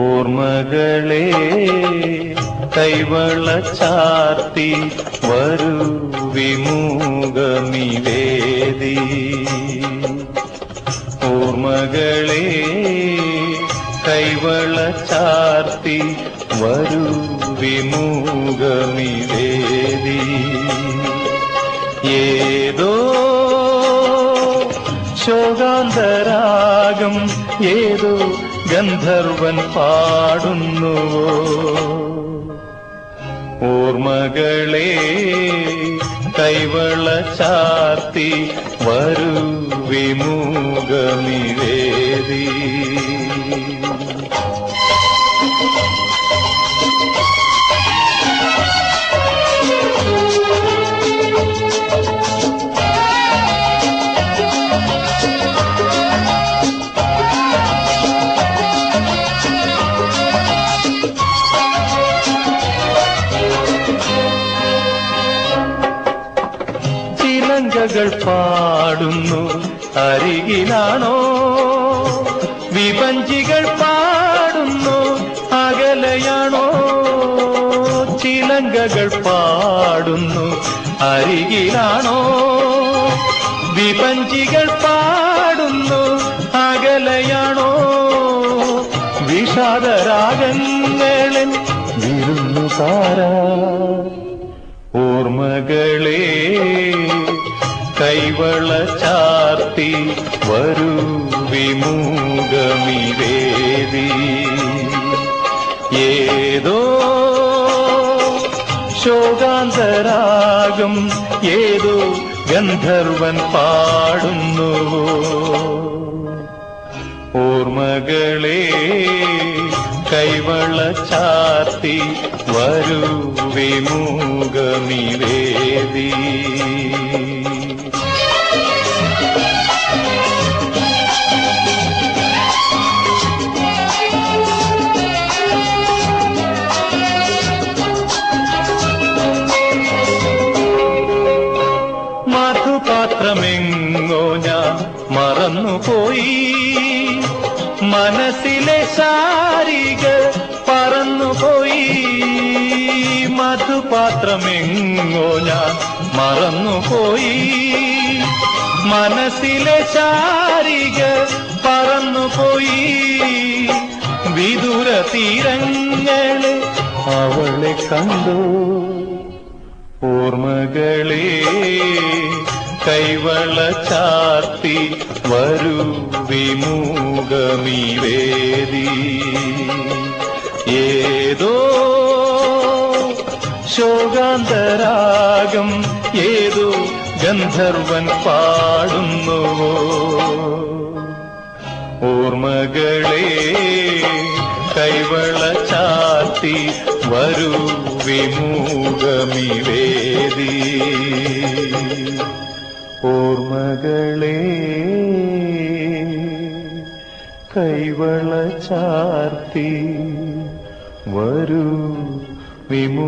ഓർമ്മകളെ കൈവള ചാർത്തി വരൂ വിമുഖമിവേദി ഓർമ്മകളെ കൈവള ചാർത്തി വരൂ വിമുഖമിവേദി ഏതോ ശോകാന്തരാഗം ഏതോ ഗന്ധർവൻ പാടുന്നുവോ? ഓർമ്മകളെ കൈവള ചാർത്തി വരൂ വിമുഖമിവേദി ചിലങ്കകൾ പാടുന്നു. അരികിലാണോ? വിപഞ്ചികൾ പാടുന്നു. അകലയാണോ? ചിലങ്കകൾ പാടുന്നു. അരികിലാണോ? വിപഞ്ചികൾ പാടുന്നു. അകലയാണോ? വിഷാദരാഗങ്ങളിൽ വിരുന്നുകാരാ. ഓർമ്മകളെ കൈവള ചാർത്തി വരൂ വിമൂഗമിവേദി ഏതോ ശോകാന്തരാഗം ഏതോ ഗന്ധർവൻ പാടുന്നു. ഓർമ്മകളെ കൈവള ചാർത്തി വരൂ വിമുഖമിവേദി. മറന്നുപോയി മനസ്സിലെ ശാരിക പറന്നുപോയി. മധുപാത്രമെങ്ങോ ഞാൻ മറന്നുപോയി. മനസ്സിലെ ശാരിക പറന്നുപോയി. വിദൂര തീരങ്ങളെ അവളെ കണ്ടു. ഓർമ്മകളെ കൈവള ചാർത്തി വരൂ വിമുഖമിവേദി ഏതോ ശോകാന്തരാഗം ഏതോ ഗന്ധർവൻ പാടുന്നുവോ? ഓർമ്മകളെ കൈവള ചാത്തി വരൂ വിമുഖമിവേദി ഓർമ്മകളെ കൈവള ചാർത്തി വരൂ വിമുഖമിവേദി